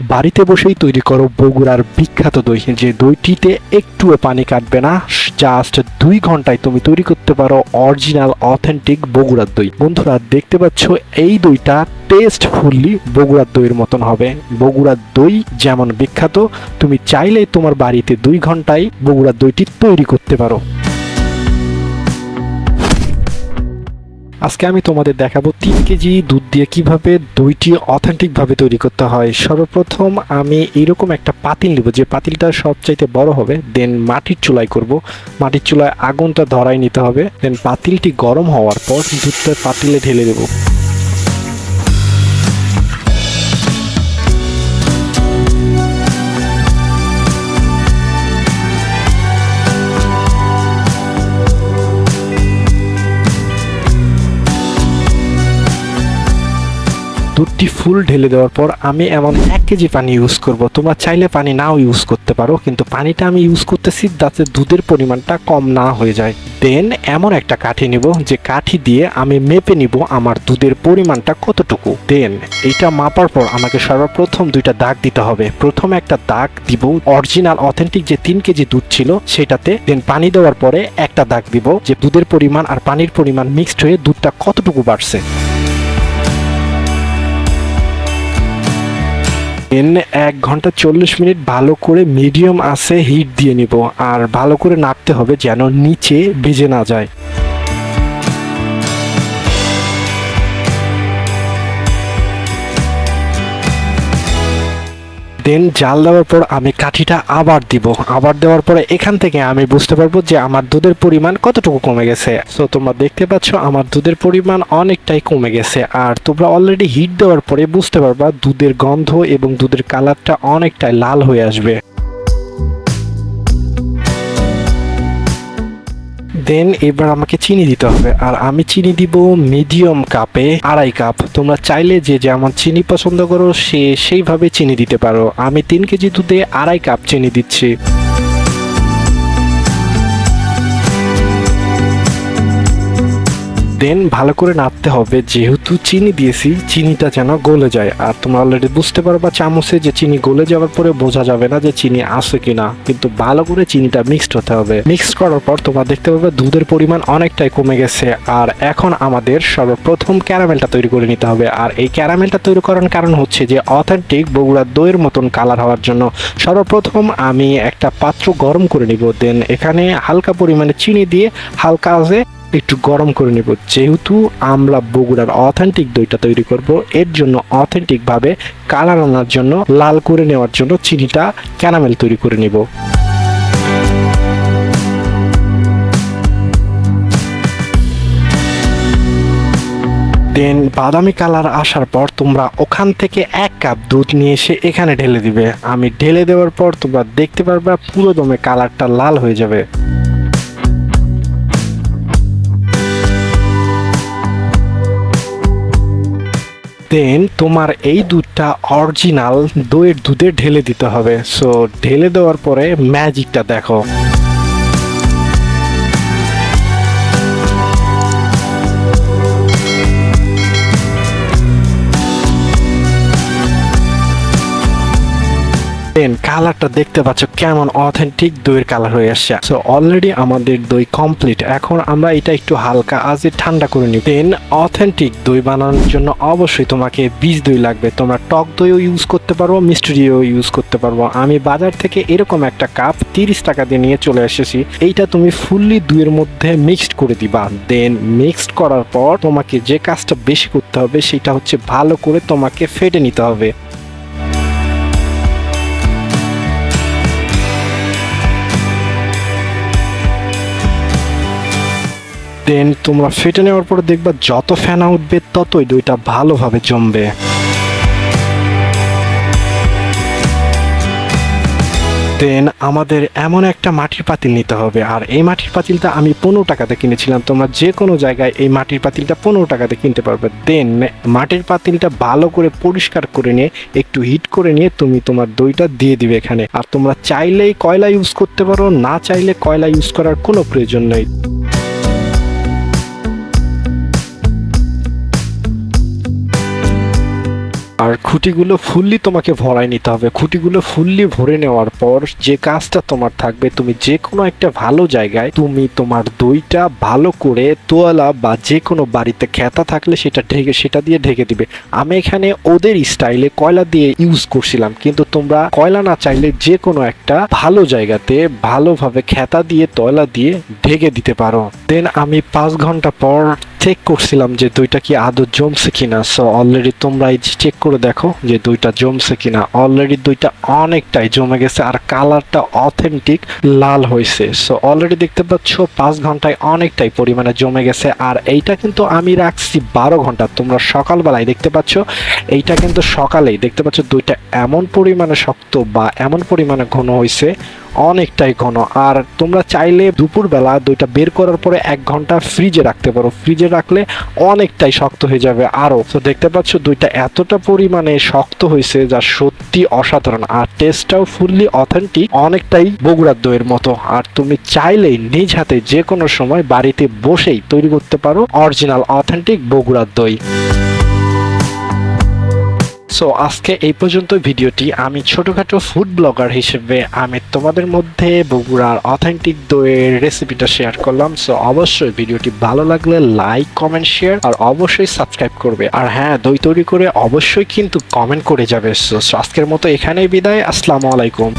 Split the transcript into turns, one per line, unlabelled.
বাড়িতে বসেই তৈরি করো বগুড়ার বিখ্যাত দই যে দইটিতে একটুও পানি কাটবে না জাস্ট দুই ঘন্টায় তুমি তৈরি করতে পারো অরিজিনাল অথেন্টিক বগুড়ার দই। বন্ধুরা, দেখতে পাচ্ছ, এই দইটা টেস্ট ফুললি বগুড়ার দইয়ের মতন হবে। বগুড়ার দই যেমন বিখ্যাত, তুমি চাইলে তোমার বাড়িতে দুই ঘন্টায় বগুড়ার দইটি তৈরি করতে পারো। আজকে আমি তোমাদের দেখাবো তিন কেজি দুধ দিয়ে কীভাবে দইটি অথেন্টিকভাবে তৈরি করতে হয়। সর্বপ্রথম আমি এরকম একটা পাতিল নেব, যে পাতিলটা সবচাইতে বড় হবে দেন মাটির চুলাই করব। মাটির চুলায় আগুনটা ধরাই নিতে হবে দেন পাতিলটি গরম হওয়ার পর দুধটা পাতিলে ঢেলে দেবো। দুধটি ফুল ঢেলে দেওয়ার পর আমি এমন এক কেজি পানি ইউজ করব। তোমরা চাইলে পানি নাও ইউজ করতে পারো, কিন্তু পানিটা আমি ইউজ করতেছি যাতে দুধের পরিমাণটা কম না হয়ে যায়। দেন এমন একটা কাঠি নিব, যে কাঠি দিয়ে আমি মেপে নিব আমার দুধের পরিমাণটা কতটুকু। দেন এইটা মাপার পর আমাকে সর্বপ্রথম দুইটা দাগ দিতে হবে। প্রথমে একটা দাগ দিব অরিজিনাল অথেন্টিক যে তিন কেজি দুধ ছিল সেটাতে। দেন পানি দেওয়ার পরে একটা দাগ দিব, যে দুধের পরিমাণ আর পানির পরিমাণ মিক্সড হয়ে দুধটা কতটুকু বাড়ছে। দেন এক ঘণ্টা চল্লিশ মিনিট ভালো করে মিডিয়াম আছে হিট দিয়ে নিব, আর ভালো করে নাড়তে হবে যেন নিচে ভিজে না যায়। দেন জাল দেওয়ার পর আমি কাঠিটা আবার দিব। আবার দেওয়ার পরে এখান থেকে আমি বুঝতে পারব যে আমার দুধের পরিমাণ কতটুকু কমে গেছে। সো তোমরা দেখতে পাচ্ছ আমার দুধের পরিমাণ অনেকটাই কমে গেছে। আর তোমরা অলরেডি হিট দেওয়ার পরে বুঝতে পারবা দুধের গন্ধ এবং দুধের কালারটা অনেকটাই লাল হয়ে আসবে। দেন এবার আমাকে চিনি দিতে হবে। আর আমি চিনি দিব মিডিয়াম কাপে আড়াই কাপ তোমরা চাইলে যে যেমন চিনি পছন্দ করো, সে সেইভাবে চিনি দিতে পারো। আমি তিন কেজি দুধে আড়াই কাপ চিনি দিচ্ছি। দেন ভালো করে নাড়তে হবে। যেহেতু চিনি দিয়েছি, চিনিটা যেন গলে যায়। আর তোমরা অলরেডি বুঝতে পারবা চামচে যে চিনি গলে যাওয়ার পরে বোঝা যাবে না যে চিনি আছে কিনা। কিন্তু ভালো করে চিনিটা মিক্সড হতে হবে। মিক্সড করার পর তোমরা দেখতে পাবে দুধের পরিমাণ অনেকটাই কমে গেছে। আর এখন আমাদের সর্বপ্রথম ক্যারামেলটা তৈরি করে নিতে হবে। আর এই ক্যারামেলটা তৈরি করার কারণ হচ্ছে যে অথেন্টিক বগুড়ার দইয়ের মতন কালার হওয়ার জন্য সর্বপ্রথম আমি একটা পাত্র গরম করে নিব। দেন এখানে হালকা পরিমাণে চিনি দিয়ে হালকা আছে একটু গরম করে নেব। যেহেতু আমরা বগুড়ার অথেন্টিক দইটা তৈরি করব, এর জন্য অথেন্টিক ভাবে কালার আনার জন্য, লাল করে নেওয়ার জন্য চিনিটা ক্যারামেল তৈরি করে নেব। দেন বাদামি কালার আসার পর তোমরা ওখান থেকে এক কাপ দুধ নিয়ে এসে এখানে ঢেলে দিবে। আমি ঢেলে দেওয়ার পর তোমরা দেখতে পারবে পুরো দমে কালারটা লাল হয়ে যাবে। দেন তোমার এই দুধটা অরিজিনাল দইয়ের দুধে ঢেলে দিতে হবে। সো ঢেলে দেওয়ার পরে ম্যাজিকটা দেখো। দেন কালারটা দেখতে পাচ্ছ কেমন অথেন্টিক দইয়ের কালার হয়ে আসছে। সো অলরেডি আমাদের দই কমপ্লিট এখন আমরা এটা একটু হালকা আজে ঠান্ডা করে নিই দেন অথেন্টিক দই বানানোর জন্য অবশ্যই তোমাকে বীজ দই লাগবে। তোমরা টক দইও ইউজ করতে পারব মিষ্টি দইও ইউজ করতে পারব আমি বাজার থেকে এরকম একটা কাপ তিরিশ টাকা দিয়ে নিয়ে চলে এসেছি। এইটা তুমি ফুললি দুইয়ের মধ্যে মিক্সড করে দিবা। দেন মিক্সড করার পর তোমাকে যে কাজটা বেশি করতে হবে, সেটা হচ্ছে ভালো করে তোমাকে ফেটে নিতে হবে। দেন তোমরা ফেটে নেওয়ার পর দেখবা যত ফেনা উঠবে, ততই দইটা ভালোভাবে জমবে। দেন আমাদের এমন একটা মাটির পাতিল নিতে হবে। আর এই মাটির পাতিলটা আমি পনেরো টাকাতে কিনেছিলাম। তোমরা যে কোনো জায়গায় এই মাটির পাতিলটা পনেরো টাকাতে কিনতে পারবে। দেন মাটির পাতিলটা ভালো করে পরিষ্কার করে নিয়ে, একটু হিট করে নিয়ে তুমি তোমার দইটা দিয়ে দিবে এখানে। আর তোমরা চাইলেই কয়লা ইউজ করতে পারো, না চাইলে কয়লা ইউজ করার কোনো প্রয়োজন নেই। আর খুঁটিগুলো ফুললি তোমাকে ভরাই নিতে হবে। খুঁটিগুলো ফুললি ভরে নেওয়ার পর যে কাজটা তোমার থাকবে, তুমি যে কোনো একটা ভালো জায়গায় তুমি তোমার দইটা ভালো করে তোয়ালা বা যে কোনো বাড়িতে খেতা থাকলে সেটা ঢেকে, সেটা দিয়ে ঢেকে দিবে। আমি এখানে ওদের স্টাইলে কয়লা দিয়ে ইউজ করছিলাম, কিন্তু তোমরা কয়লা না চাইলে যে কোনো একটা ভালো জায়গাতে ভালোভাবে খেতা দিয়ে, তয়লা দিয়ে ঢেকে দিতে পারো। দেন আমি পাঁচ ঘণ্টা পর চেক করছিলাম যে দইটা কি আদৌ জমছে কিনা। সো অলরেডি তোমরা চেক করে দেখো যে দইটা জমছে কিনা। অলরেডি দইটা অনেকটাই জমে গেছে আর কালারটা অথেন্টিক লাল হয়েছে। সো অলরেডি দেখতে পাচ্ছ পাঁচ ঘন্টায় অনেকটাই পরিমাণে জমে গেছে আর এইটা কিন্তু আমি রাখছি বারো ঘণ্টা। তোমরা সকালবেলায় দেখতে পাচ্ছ, এইটা কিন্তু সকালেই দেখতে পাচ্ছ দুইটা এমন পরিমাণে শক্ত বা এমন পরিমাণে ঘন হয়েছে। অনেকটাই ঘন। আর তোমরা চাইলে দুপুরবেলা দইটা বের করার পরে এক ঘণ্টা ফ্রিজে রাখতে পারো। ফ্রিজে রাখলে অনেকটাই শক্ত হয়ে যাবে আরও তো দেখতে পাচ্ছ দইটা এতটা পরিমাণে শক্ত হয়েছে যা সত্যি অসাধারণ। আর টেস্টটাও ফুললি অথেন্টিক অনেকটাই বগুড়ার দইয়ের মতো। আর তুমি চাইলেই নিজ হাতে যে কোনো সময় বাড়িতে বসেই তৈরি করতে পারো অরিজিনাল অথেন্টিক বগুড়ার দই। সো আজকে এই পর্যন্ত ভিডিওটি। আমি ছোটোখাটো ফুড ব্লগার হিসেবে আমি তোমাদের মধ্যে বগুড়ার অথেন্টিক দইয়ের রেসিপিটা শেয়ার করলাম। সো অবশ্যই ভিডিওটি ভালো লাগলে লাইক কমেন্ট শেয়ার আর অবশ্যই সাবস্ক্রাইব করবে। আর হ্যাঁ দই তৈরি করে অবশ্যই কিন্তু কমেন্ট করে যাবে। সো আজকের মতো এখানেই বিদায়। আসসালামু আলাইকুম।